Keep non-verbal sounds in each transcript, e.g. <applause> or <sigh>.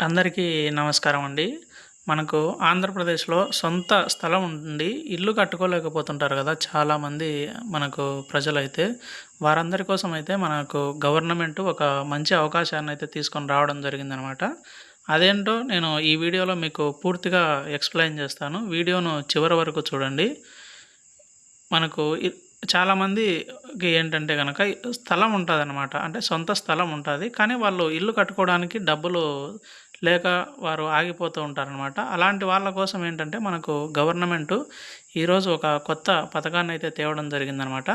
అందరికీ నమస్కారం అండి. మనకు ఆంధ్రప్రదేశ్లో సొంత స్థలం ఉండి ఇల్లు కట్టుకోలేకపోతుంటారు కదా చాలామంది మనకు ప్రజలైతే. వారందరి కోసం అయితే మనకు గవర్నమెంట్ ఒక మంచి అవకాశాన్ని అయితే తీసుకొని రావడం జరిగిందనమాట. అదేంటో నేను ఈ వీడియోలో మీకు పూర్తిగా ఎక్స్ప్లెయిన్ చేస్తాను. వీడియోను చివరి వరకు చూడండి. మనకు చాలామందికి ఏంటంటే కనుక స్థలం ఉంటుంది అనమాట అంటే సొంత స్థలం ఉంటుంది. కానీ వాళ్ళు ఇల్లు కట్టుకోవడానికి డబ్బులు లేక వారు ఆగిపోతూ ఉంటారనమాట అలాంటి వాళ్ళ కోసం ఏంటంటే మనకు గవర్నమెంట్ ఈరోజు ఒక కొత్త పథకాన్ని అయితే తేవడం జరిగిందనమాట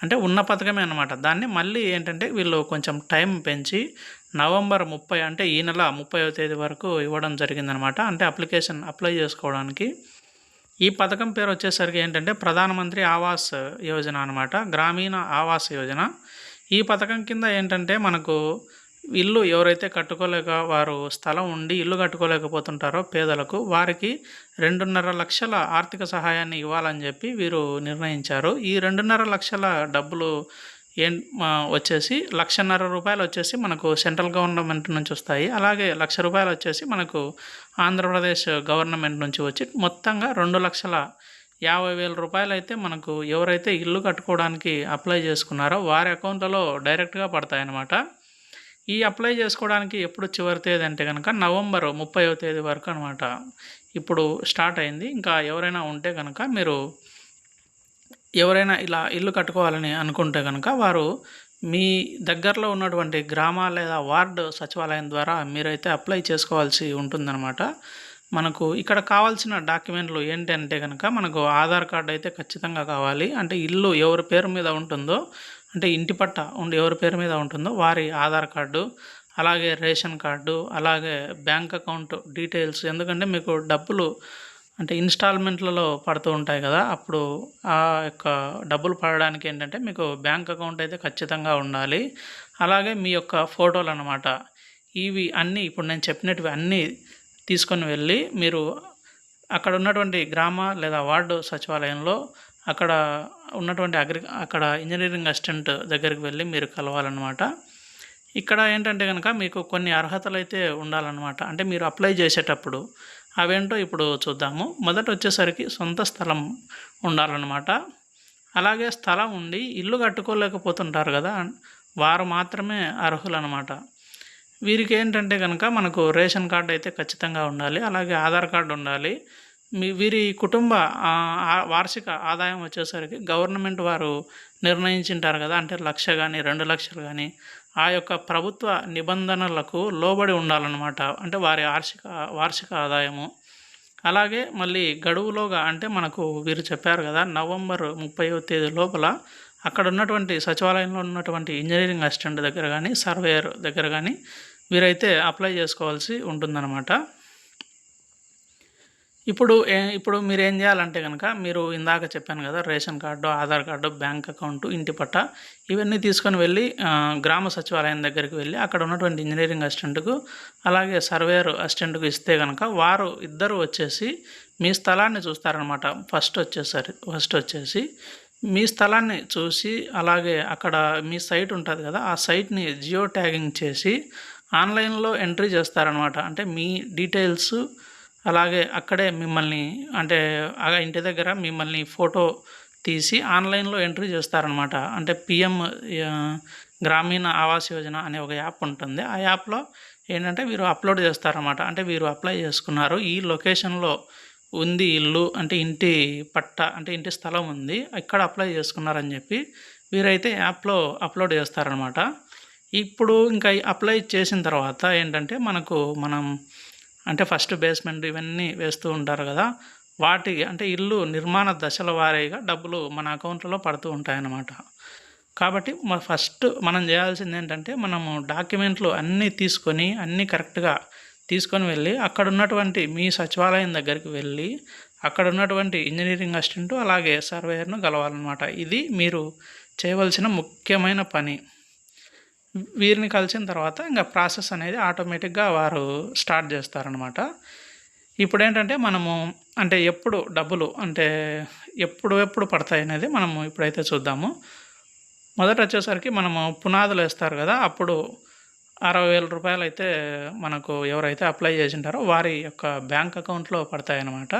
అంటే ఉన్న పథకమే అనమాట దాన్ని మళ్ళీ ఏంటంటే వీళ్ళు కొంచెం టైం పెంచి నవంబర్ ముప్పై అంటే ఈ నెల ముప్పైవ తేదీ వరకు ఇవ్వడం జరిగిందనమాట అంటే అప్లికేషన్ అప్లై చేసుకోవడానికి. ఈ పథకం పేరు వచ్చేసరికి ఏంటంటే ప్రధానమంత్రి ఆవాస్ యోజన అనమాట గ్రామీణ ఆవాస్ యోజన. ఈ పథకం కింద ఏంటంటే మనకు ఇల్లు ఎవరైతే కట్టుకోలేక వారు స్థలం ఉండి ఇల్లు కట్టుకోలేకపోతుంటారో పేదలకు వారికి రెండున్నర లక్షల ఆర్థిక సహాయాన్ని ఇవ్వాలని చెప్పి వీరు నిర్ణయించారు. ఈ రెండున్నర లక్షల డబ్బులు ఏం వచ్చేసి లక్షన్నర రూపాయలు వచ్చేసి మనకు సెంట్రల్ గవర్నమెంట్ నుంచి వస్తాయి. అలాగే లక్ష రూపాయలు వచ్చేసి మనకు ఆంధ్రప్రదేశ్ గవర్నమెంట్ నుంచి వచ్చి మొత్తంగా రెండు లక్షల యాభై వేల రూపాయలు అయితే మనకు ఎవరైతే ఇల్లు కట్టుకోవడానికి అప్లై చేసుకున్నారో వారి అకౌంట్లలో డైరెక్ట్గా పడతాయన్నమాట. ఈ అప్లై చేసుకోవడానికి ఎప్పుడు చివరి తేదీ అంటే కనుక నవంబర్ ముప్పైవ తేదీ వరకు అనమాట ఇప్పుడు స్టార్ట్ అయింది. ఇంకా ఎవరైనా ఉంటే కనుక మీరు ఎవరైనా ఇలా ఇల్లు కట్టుకోవాలని అనుకుంటే కనుక వారు మీ దగ్గరలో ఉన్నటువంటి గ్రామ లేదా వార్డు సచివాలయం ద్వారా మీరైతే అప్లై చేసుకోవాల్సి ఉంటుందన్నమాట. మనకు ఇక్కడ కావాల్సిన డాక్యుమెంట్లు ఏంటంటే కనుక మనకు ఆధార్ కార్డు అయితే ఖచ్చితంగా కావాలి. అంటే ఇల్లు ఎవరి పేరు మీద ఉంటుందో అంటే ఇంటి పట్ట ఉండి ఎవరి పేరు మీద ఉంటుందో వారి ఆధార్ కార్డు అలాగే రేషన్ కార్డు అలాగే బ్యాంక్ అకౌంట్ డీటెయిల్స్. ఎందుకంటే మీకు డబ్బులు అంటే ఇన్స్టాల్మెంట్లలో పడుతూ ఉంటాయి కదా అప్పుడు ఆ యొక్క డబ్బులు పడడానికి ఏంటంటే మీకు బ్యాంక్ అకౌంట్ అయితే ఖచ్చితంగా ఉండాలి. అలాగే మీ యొక్క ఫోటోలు అన్నమాట. ఇవి అన్నీ ఇప్పుడు నేను చెప్పినట్టు అన్నీ తీసుకొని వెళ్ళి మీరు అక్కడ ఉన్నటువంటి గ్రామ లేదా వార్డు సచివాలయంలో అక్కడ ఉన్నటువంటి అగ్రి అక్కడ ఇంజనీరింగ్ అసిస్టెంట్ దగ్గరికి వెళ్ళి మీరు కలవాలన్నమాట. ఇక్కడ ఏంటంటే కనుక మీకు కొన్ని అర్హతలు అయితే ఉండాలన్నమాట. అంటే మీరు అప్లై చేసేటప్పుడు అవేంటో ఇప్పుడు చూద్దాము. మొదట వచ్చేసరికి సొంత స్థలం ఉండాలన్నమాట. అలాగే స్థలం ఉండి ఇల్లు కట్టుకోలేకపోతుంటారు కదా వారు మాత్రమే అర్హులు అనమాట వీరికి ఏంటంటే కనుక మనకు రేషన్ కార్డు అయితే ఖచ్చితంగా ఉండాలి అలాగే ఆధార్ కార్డు ఉండాలి మీ వీరి కుటుంబ వార్షిక ఆదాయం వచ్చేసరికి గవర్నమెంట్ వారు నిర్ణయించింటారు కదా అంటే లక్ష కానీ రెండు లక్షలు కానీ ఆ యొక్క ప్రభుత్వ నిబంధనలకు లోబడి ఉండాలన్నమాట. అంటే వారి వార్షిక వార్షిక ఆదాయము. అలాగే మళ్ళీ గడువులోగా అంటే మనకు వీరు చెప్పారు కదా నవంబర్ ముప్పై తేదీ లోపల అక్కడ ఉన్నటువంటి సచివాలయంలో ఉన్నటువంటి ఇంజనీరింగ్ అసిస్టెంట్ దగ్గర కానీ సర్వేయర్ దగ్గర కానీ వీరైతే అప్లై చేసుకోవాల్సి ఉంటుందన్నమాట. ఇప్పుడు ఏ- ఇప్పుడు మీరు ఏం చేయాలంటే కనుక మీరు ఇందాక చెప్పాను కదా ration card Aadhaar card bank account ఇంటి పట్ట ఇవన్నీ తీసుకొని వెళ్ళి గ్రామ సచివాలయం దగ్గరికి వెళ్ళి అక్కడ ఉన్నటువంటి ఇంజనీరింగ్ అసిస్టెంట్కు అలాగే సర్వేయర్ అసిస్టెంట్కు ఇస్తే కనుక వారు ఇద్దరు వచ్చేసి మీ స్థలాన్ని చూస్తారనమాట ఫస్ట్ వచ్చేసరి ఫస్ట్ వచ్చేసి మీ స్థలాన్ని చూసి అలాగే అక్కడ మీ సైట్ ఉంటుంది కదా ఆ సైట్ని జియో ట్యాగింగ్ చేసి ఆన్లైన్లో ఎంట్రీ చేస్తారనమాట అంటే మీ డీటెయిల్స్ అలాగే అక్కడే మిమ్మల్ని అంటే ఆ ఇంటి దగ్గర మిమ్మల్ని ఫోటో తీసి ఆన్లైన్లో ఎంట్రీ చేస్తారనమాట అంటే పిఎం గ్రామీణ ఆవాస్ యోజన అనే ఒక యాప్ ఉంటుంది. ఆ యాప్లో ఏంటంటే వీరు అప్లోడ్ చేస్తారనమాట అంటే వీరు అప్లై చేసుకున్నారు. ఈ లొకేషన్లో ఉంది ఇల్లు అంటే ఇంటి పట్ట అంటే ఇంటి స్థలం ఉంది. ఇక్కడ అప్లై చేసుకున్నారని చెప్పి వీరైతే యాప్లో అప్లోడ్ చేస్తారనమాట ఇప్పుడు ఇంకా అప్లై చేసిన తర్వాత ఏంటంటే మనకు మనం అంటే ఫస్ట్ బేస్మెంట్ ఇవన్నీ వేస్తూ ఉంటారు కదా. వాటి అంటే ఇల్లు నిర్మాణ దశల వారీగా డబ్బులు మన అకౌంట్లో పడుతూ ఉంటాయన్నమాట. కాబట్టి మన ఫస్ట్ మనం చేయాల్సింది ఏంటంటే మనము డాక్యుమెంట్లు అన్నీ తీసుకొని అన్నీ కరెక్ట్గా తీసుకొని వెళ్ళి అక్కడ ఉన్నటువంటి మీ సచివాలయం దగ్గరికి వెళ్ళి అక్కడ ఉన్నటువంటి ఇంజనీరింగ్ అసిస్టెంట్ అలాగే సర్వేయర్ను కలవాలన్నమాట. ఇది మీరు చేయవలసిన ముఖ్యమైన పని. వీరిని కలిసిన తర్వాత ఇంకా ప్రాసెస్ అనేది ఆటోమేటిక్గా వారు స్టార్ట్ చేస్తారనమాట ఇప్పుడు ఏంటంటే మనము అంటే ఎప్పుడు డబ్బులు అంటే ఎప్పుడు ఎప్పుడు పడతాయి అనేది మనము ఇప్పుడైతే చూద్దాము. మొదట వచ్చేసరికి మనము పునాదులు వేస్తారు కదా అప్పుడు అరవై వేల రూపాయలు అయితే మనకు ఎవరైతే అప్లై చేసి ఉంటారో వారి యొక్క బ్యాంక్ అకౌంట్లో పడతాయన్నమాట.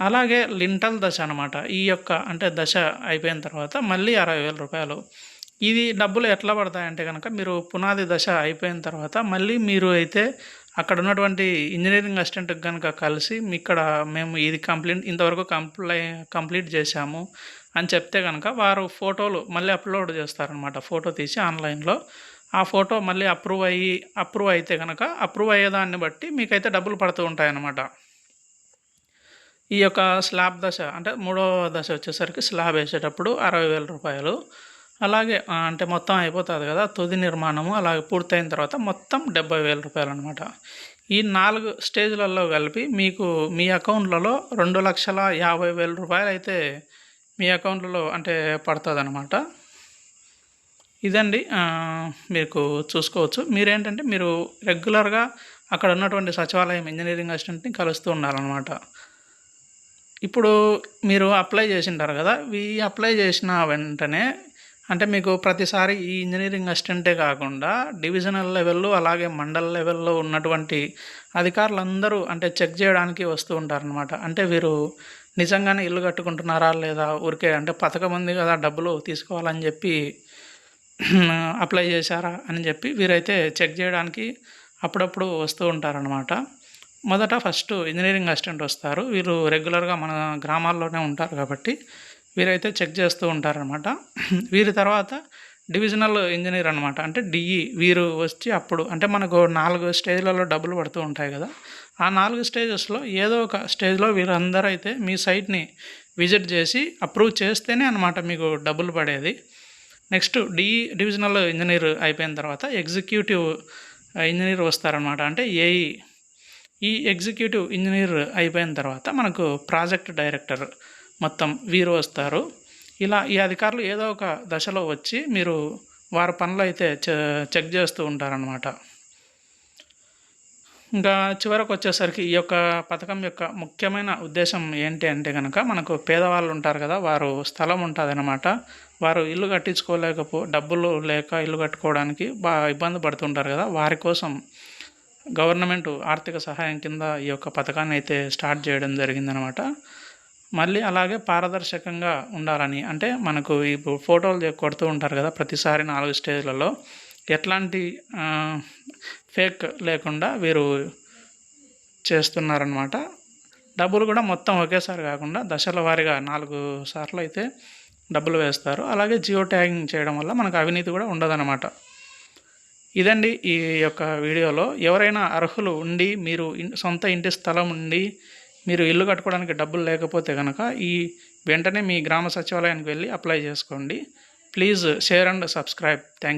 అలాగే లింటల్ దశ అనమాట ఈ యొక్క అంటే దశ అయిపోయిన తర్వాత మళ్ళీ అరవై వేల రూపాయలు ఇది డబ్బులు ఎట్లా పడతాయంటే కనుక మీరు పునాది దశ అయిపోయిన తర్వాత మళ్ళీ మీరు అయితే అక్కడ ఉన్నటువంటి ఇంజనీరింగ్ అసిస్టెంట్కి కనుక కలిసి ఇక్కడ మేము ఇది కంప్లీట్ ఇంతవరకు కంప్లై కంప్లీట్ చేశాము అని చెప్తే కనుక వారు ఫోటోలు మళ్ళీ అప్లోడ్ చేస్తారనమాట ఫోటో తీసి ఆన్లైన్లో. ఆ ఫోటో మళ్ళీ అప్రూవ్ అయ్యి అప్రూవ్ అయితే కనుక అప్రూవ్ అయ్యేదాన్ని బట్టి మీకైతే డబ్బులు పడుతూ ఉంటాయన్నమాట. ఈ యొక్క స్లాబ్ దశ అంటే మూడో దశ వచ్చేసరికి స్లాబ్ వేసేటప్పుడు అరవై వేల రూపాయలు. అలాగే అంటే మొత్తం అయిపోతుంది కదా తుది నిర్మాణము అలాగే పూర్తయిన తర్వాత మొత్తం డెబ్బై వేల రూపాయలు అనమాట ఈ నాలుగు స్టేజ్లలో కలిపి మీకు మీ అకౌంట్లలో రెండు లక్షల యాభై వేల రూపాయలు అయితే మీ అకౌంట్లలో అంటే పడుతుంది అనమాట ఇదండి మీకు చూసుకోవచ్చు. మీరేంటంటే మీరు రెగ్యులర్గా అక్కడ ఉన్నటువంటి సచివాలయం ఇంజనీరింగ్ అసిస్టెంట్ని కలుస్తూ ఉండాలన్నమాట. ఇప్పుడు మీరు అప్లై చేసింటారు కదా ఈ అప్లై చేసిన వెంటనే అంటే మీకు ప్రతిసారి ఈ ఇంజనీరింగ్ అసిస్టెంటే కాకుండా డివిజనల్ లెవెల్లో అలాగే మండల లెవెల్లో ఉన్నటువంటి అధికారులందరూ అంటే చెక్ చేయడానికి వస్తూ ఉంటారనమాట అంటే వీరు నిజంగానే ఇల్లు కట్టుకుంటున్నారా లేదా ఊరికే అంటే పథకం ఉంది కదా డబ్బులు తీసుకోవాలని చెప్పి <clears throat> అప్లై చేశారా అని చెప్పి వీరైతే చెక్ చేయడానికి అప్పుడప్పుడు వస్తూ ఉంటారనమాట మొదట ఫస్ట్ ఇంజనీరింగ్ అసిస్టెంట్ వస్తారు. వీరు రెగ్యులర్గా మన గ్రామాల్లోనే ఉంటారు కాబట్టి వీరైతే చెక్ చేస్తూ ఉంటారనమాట వీరి తర్వాత డివిజనల్ ఇంజనీర్ అనమాట అంటే డిఈ వీరు వచ్చి అప్పుడు అంటే మనకు నాలుగు స్టేజ్లలో డబ్బులు పడుతూ ఉంటాయి కదా. ఆ నాలుగు స్టేజెస్లో ఏదో ఒక స్టేజ్లో వీరందరూ అయితే మీ సైట్ని విజిట్ చేసి అప్రూవ్ చేస్తేనే అనమాట మీకు డబ్బులు పడేది. నెక్స్ట్ డిఈ డివిజనల్ ఇంజనీర్ అయిపోయిన తర్వాత ఎగ్జిక్యూటివ్ ఇంజనీర్ వస్తారనమాట అంటే ఏఈ. ఈ ఎగ్జిక్యూటివ్ ఇంజనీర్ అయిపోయిన తర్వాత మనకు ప్రాజెక్ట్ డైరెక్టర్ మొత్తం వీరు వస్తారు ఇలా ఈ అధికారులు ఏదో ఒక దశలో వచ్చి మీరు వారి పనులు అయితే చెక్ చేస్తూ ఉంటారనమాట ఇంకా చివరకు వచ్చేసరికి ఈ యొక్క పథకం యొక్క ముఖ్యమైన ఉద్దేశం ఏంటి అంటే కనుక మనకు పేదవాళ్ళు ఉంటారు కదా వారు స్థలం ఉంటుంది అనమాట వారు ఇల్లు కట్టించుకోలేకపో డబ్బులు లేక ఇల్లు కట్టుకోవడానికి బాగా ఇబ్బంది పడుతుంటారు కదా. వారి కోసం గవర్నమెంట్ ఆర్థిక సహాయం కింద ఈ యొక్క పథకాన్ని అయితే స్టార్ట్ చేయడం జరిగిందనమాట మళ్ళీ అలాగే పారదర్శకంగా ఉండాలని. అంటే మనకు ఇప్పుడు ఫోటోలు కొడుతూ ఉంటారు కదా ప్రతిసారి నాలుగు స్టేజ్లలో. ఎట్లాంటి ఫేక్ లేకుండా వీరు చేస్తున్నారనమాట డబ్బులు కూడా మొత్తం ఒకేసారి కాకుండా దశల వారీగా నాలుగు సార్లు అయితే డబ్బులు వేస్తారు. అలాగే జియో ట్యాగింగ్ చేయడం వల్ల మనకు అవినీతి కూడా ఉండదన్నమాట. ఇదండి ఈ యొక్క వీడియోలో. ఎవరైనా అర్హులు ఉండి మీరు సొంత ఇంటి స్థలం ఉండి మీరు ఇల్లు కట్టుకోవడానికి డబ్బులు లేకపోతే కనుక ఈ వెంటనే మీ గ్రామ సచివాలయానికి వెళ్ళి అప్లై చేసుకోండి. Please share and subscribe. Thank